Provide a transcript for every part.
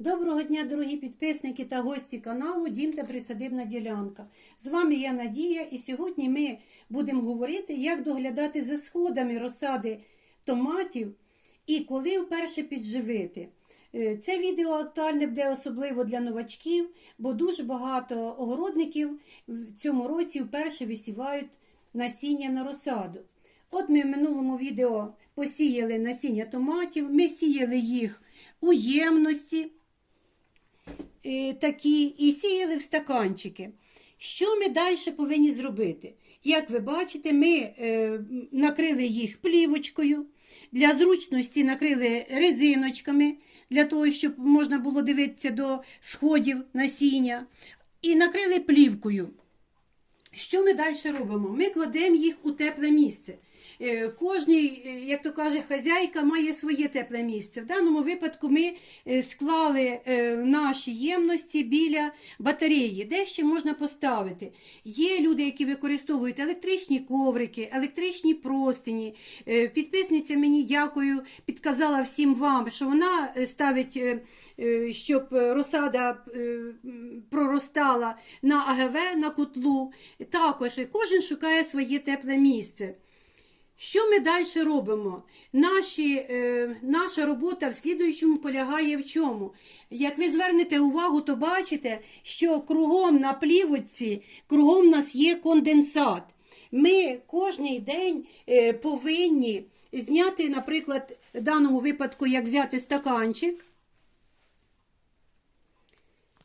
Доброго дня, дорогі підписники та гості каналу Дім та Присадибна ділянка. З вами я Надія, і сьогодні ми будемо говорити, як доглядати за сходами розсади томатів і коли вперше підживити. Е, Це відео актуальне буде особливо для новачків, бо дуже багато огородників в цьому році вперше висівають насіння на розсаду. От ми в минулому відео посіяли насіння томатів, ми сіяли їх у ємності такі і сіяли в стаканчики. Що ми далі повинні зробити? Як ви бачите, ми е, накрили їх плівочкою, для зручності накрили резиночками, для того, щоб можна було дивитися до сходів насіння, і накрили плівкою. Що ми далі робимо? Ми кладемо їх у тепле місце. Е, Кожний, е, як то каже, хазяйка має своє тепле місце. В даному випадку ми е, склали наші ємності біля батареї, де ще можна поставити. Є люди, які використовують електричні коврики, електричні простині. Підписниця мені дякую, підказала всім вам, що вона ставить, щоб розсада проростала на АГВ, на котлу. Також кожен шукає своє тепле місце. Що ми далі робимо? Наші, е, наша робота в слідуючому полягає в чому? Як ви звернете увагу, то бачите, що кругом на плівочці, кругом у нас є конденсат. Ми кожний день е, повинні зняти, наприклад, в даному випадку, як взяти стаканчик,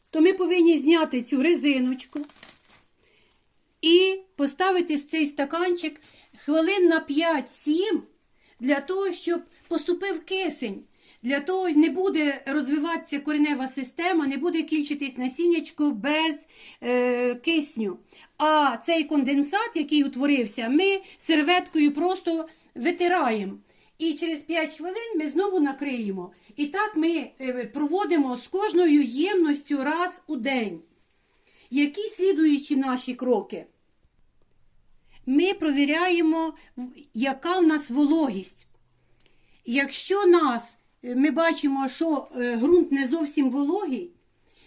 то ми повинні зняти цю резиночку і поставити цей стаканчик хвилин на 5-7 для того, щоб поступив кисень. Для того не буде розвиватися коренева система, не буде кінчитись насіннячко без е, кисню. А цей конденсат, який утворився, ми серветкою просто витираємо. І через 5 хвилин ми знову накриємо. І так ми е, проводимо з кожною ємністю раз у день. Які слідуючі наші кроки? Ми провіряємо, яка в нас вологість. Якщо нас, е, ми бачимо, що е, ґрунт не зовсім вологий,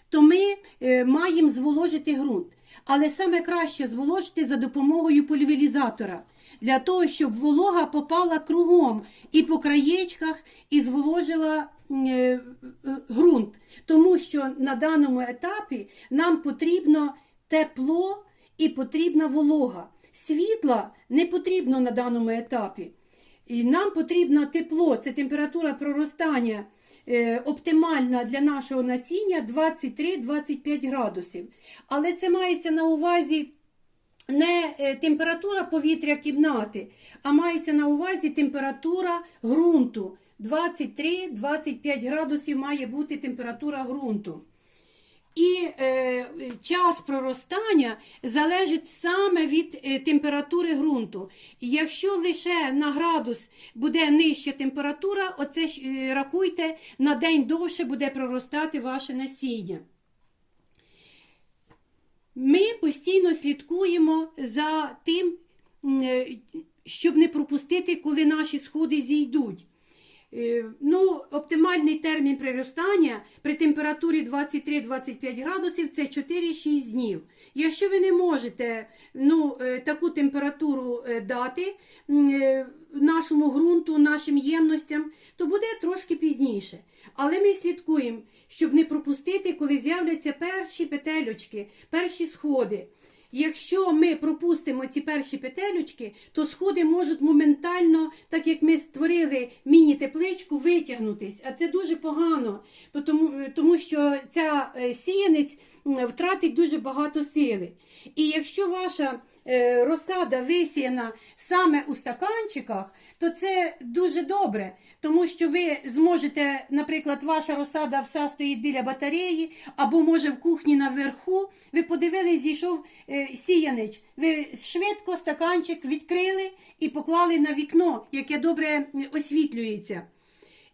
то ми е, маємо зволожити ґрунт. Але саме краще зволожити за допомогою пульверізатора, для того, щоб волога попала кругом і по краєчках, і зволожила ґрунт. Тому що на даному етапі нам потрібно тепло і потрібна волога. Світла не потрібно на даному етапі. І нам потрібно тепло, це температура проростання е, оптимальна для нашого насіння 23-25 градусів. Але це мається на увазі не е, температура повітря кімнати, а мається на увазі температура ґрунту. 23-25 градусів має бути температура ґрунту. І е, час проростання залежить саме від е, температури ґрунту. Якщо лише на градус буде нижча температура, оце ж, е, рахуйте, на день довше буде проростати ваше насіння. Ми постійно слідкуємо за тим, е, щоб не пропустити, коли наші сходи зійдуть. Е, Ну, оптимальний термін приростання при температурі 23-25 градусів це 4-6 днів. Якщо ви не можете ну, е, таку температуру е, дати нашому ґрунту, нашим ємностям, то буде трошки пізніше. Але ми слідкуємо, щоб не пропустити, коли з'являться перші петельочки, перші сходи. Якщо ми пропустимо ці перші петелючки, то сходи можуть моментально, так як ми створили міні-тепличку, витягнутись. А це дуже погано, тому, тому що ця е, сіянець втратить дуже багато сили. І якщо ваша розсада висіяна саме у стаканчиках, то це дуже добре, тому що ви зможете, наприклад, ваша розсада вся стоїть біля батареї, або може в кухні наверху. Ви подивились, зійшов е, сіянич. Ви швидко стаканчик відкрили і поклали на вікно, яке добре освітлюється.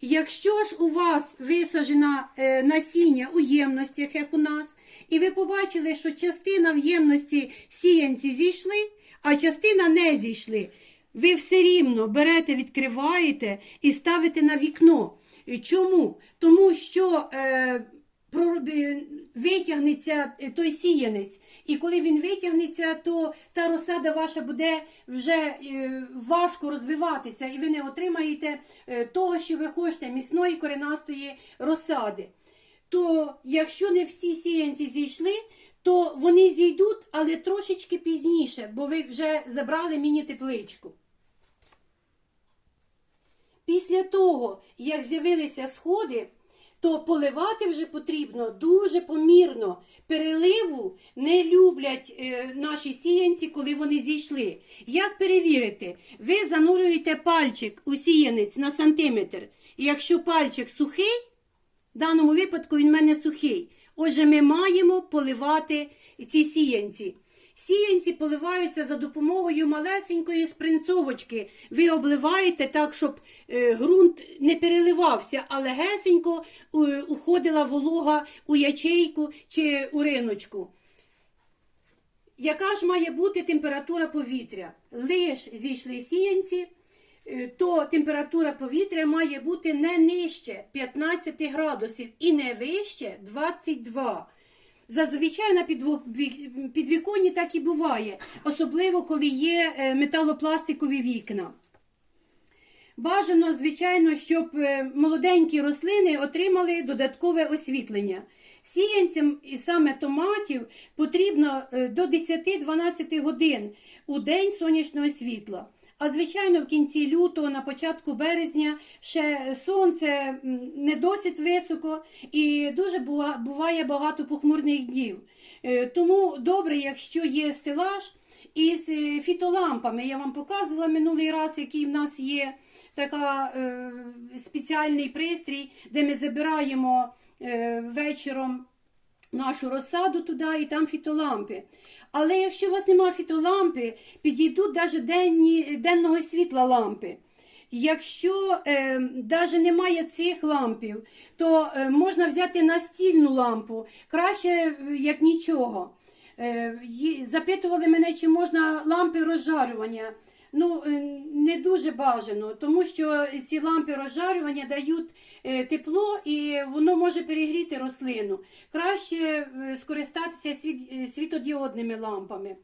Якщо ж у вас висаджена е, насіння у ємностях, як у нас, і ви побачили, що частина в ємності сіянці зійшли, а частина не зійшли, ви все рівно берете, відкриваєте і ставите на вікно. Чому? Тому що е, бі- витягнеться е, той сіянець. І коли він витягнеться, то та розсада ваша буде вже е, важко розвиватися, і ви не отримаєте е, того, що ви хочете, міцної коренастої розсади. То якщо не всі сіянці зійшли, то вони зійдуть, але трошечки пізніше, бо ви вже забрали міні-тепличку. Після того, як з'явилися сходи, то поливати вже потрібно дуже помірно. Переливу не люблять е, наші сіянці, коли вони зійшли. Як перевірити? Ви занурюєте пальчик у сіянець на сантиметр. І якщо пальчик сухий, в даному випадку він в мене сухий. Отже, ми маємо поливати ці сіянці. Сіянці поливаються за допомогою малесенької спринцовочки. Ви обливаєте так, щоб е, ґрунт не переливався, а легесенько е, уходила волога у ячейку чи у риночку. Яка ж має бути температура повітря? Лиш зійшли сіянці, то температура повітря має бути не нижче 15 градусів і не вище 22. Зазвичай на підвіконні так і буває, особливо коли є е, металопластикові вікна. Бажано, звичайно, щоб е, молоденькі рослини отримали додаткове освітлення. Сіянцям і саме томатів потрібно е, до 10-12 годин у день сонячного світла. А звичайно, в кінці лютого, на початку березня ще сонце не досить високо і дуже буває багато похмурних днів. Е, Тому добре, якщо є стелаж із е, фітолампами. Я вам показувала минулий раз, який в нас є така е, спеціальний пристрій, де ми забираємо вечором нашу розсаду туди і там фітолампи. Але якщо у вас немає фітолампи, підійдуть навіть денні, денного світла лампи. Якщо е, навіть немає цих лампів, то е, можна взяти настільну лампу, краще, е, як нічого. Е, запитували мене, чи можна лампи розжарювання. Ну, е, не дуже бажано, тому що ці лампи розжарювання дають е, тепло і воно може перегріти рослину. Краще е, скористатися світодіодними лампами.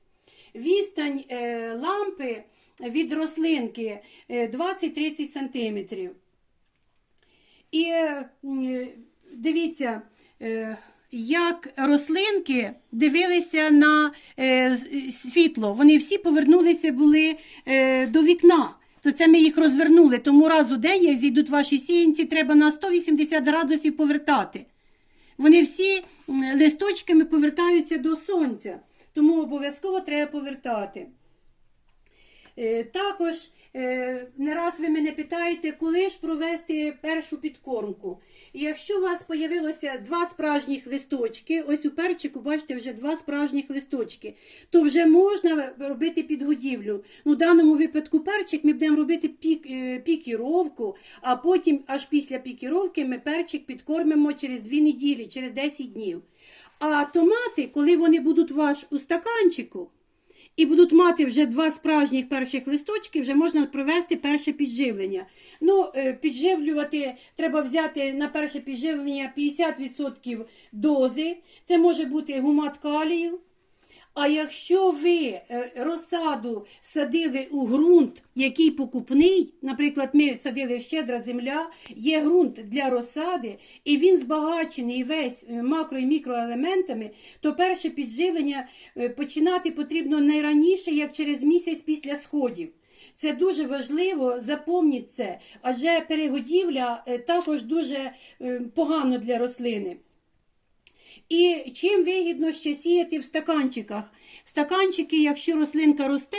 Відстань е, лампи від рослинки е, 20-30 сантиметрів. І дивіться, як рослинки дивилися на е, світло. Вони всі повернулися були е, до вікна. То це ми їх розвернули. Тому раз у день, як зійдуть ваші сіянці, треба на 180 градусів повертати. Вони всі листочками повертаються до сонця, тому обов'язково треба повертати. Е, Також не раз ви мене питаєте, коли ж провести першу підкормку. І якщо у вас з'явилося два справжніх листочки, ось у перчику, бачите, вже два справжніх листочки, то вже можна робити підгодівлю. Ну, в даному випадку перчик ми будемо робити пік, е, пікіровку, а потім аж після пікіровки ми перчик підкормимо через дві неділі, через 10 днів. А томати, коли вони будуть у вас у стаканчику, і будуть мати вже два справжніх перших листочки, вже можна провести перше підживлення. Ну, е, підживлювати треба взяти на перше підживлення 50% дози. Це може бути гумат калію. А якщо ви е, розсаду садили у ґрунт, який покупний, наприклад, ми садили щедра земля, є ґрунт для розсади, і він збагачений весь е, макро і мікроелементами, то перше підживлення е, починати потрібно не раніше, як через місяць після сходів. Це дуже важливо, запомніть це, адже перегодівля також дуже погано для рослини. І чим вигідно ще сіяти в стаканчиках? Стаканчики, якщо рослинка росте,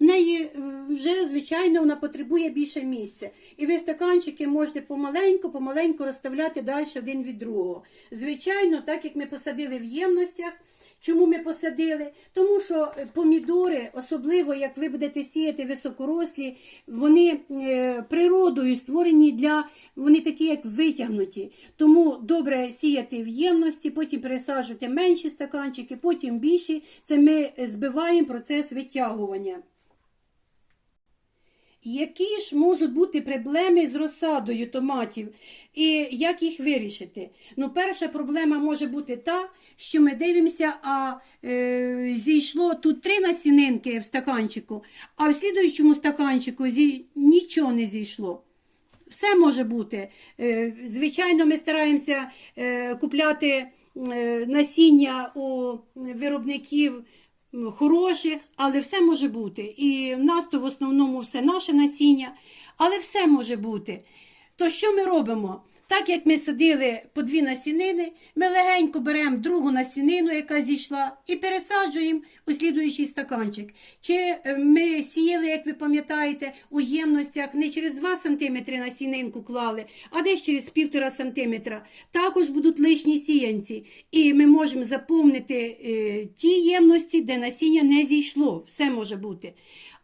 в неї е, вже, звичайно, вона потребує більше місця. І ви стаканчики можете помаленьку, помаленьку розставляти далі один від другого. Звичайно, так як ми посадили в ємностях. Чому ми посадили? Тому що е, помідори, особливо як ви будете сіяти високорослі, вони е, природою створені для вони такі, як витягнуті. Тому добре сіяти в ємності, потім пересаджувати менші стаканчики, потім більші. Це ми збиваємо процес витягування. Які ж можуть бути проблеми з розсадою томатів і як їх вирішити? Ну, перша проблема може бути та, що ми дивимося, а е, зійшло тут три насінинки в стаканчику, а в слідуючому стаканчику зі... нічого не зійшло. Все може бути. Е, Звичайно, ми стараємося е, купляти е, насіння у виробників хороших, але все може бути. І в нас то в основному все наше насіння, але все може бути. То що ми робимо? Так як ми садили по дві насінини, ми легенько беремо другу насінину, яка зійшла, і пересаджуємо у слідуючий стаканчик. Чи е, ми сіяли, як ви пам'ятаєте, у ємностях не через 2 см насінинку клали, а десь через 1,5 см. Також будуть лишні сіянці. І ми можемо заповнити е, ті ємності, де насіння не зійшло. Все може бути.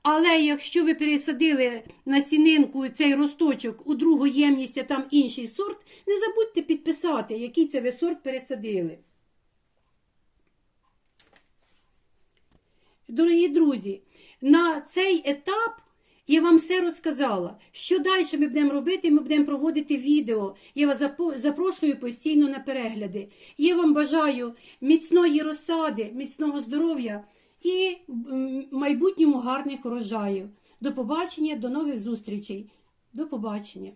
Але якщо ви пересадили насінинку цей росточок у другу ємність, а там інший сорт, не забудьте підписати, який це ви сорт пересадили. Дорогі друзі, на цей етап я вам все розказала. Що далі ми будемо робити? Ми будемо проводити відео. Я вас запрошую постійно на перегляди. Я вам бажаю міцної розсади, міцного здоров'я і в майбутньому гарних урожаїв. До побачення, до нових зустрічей. До побачення.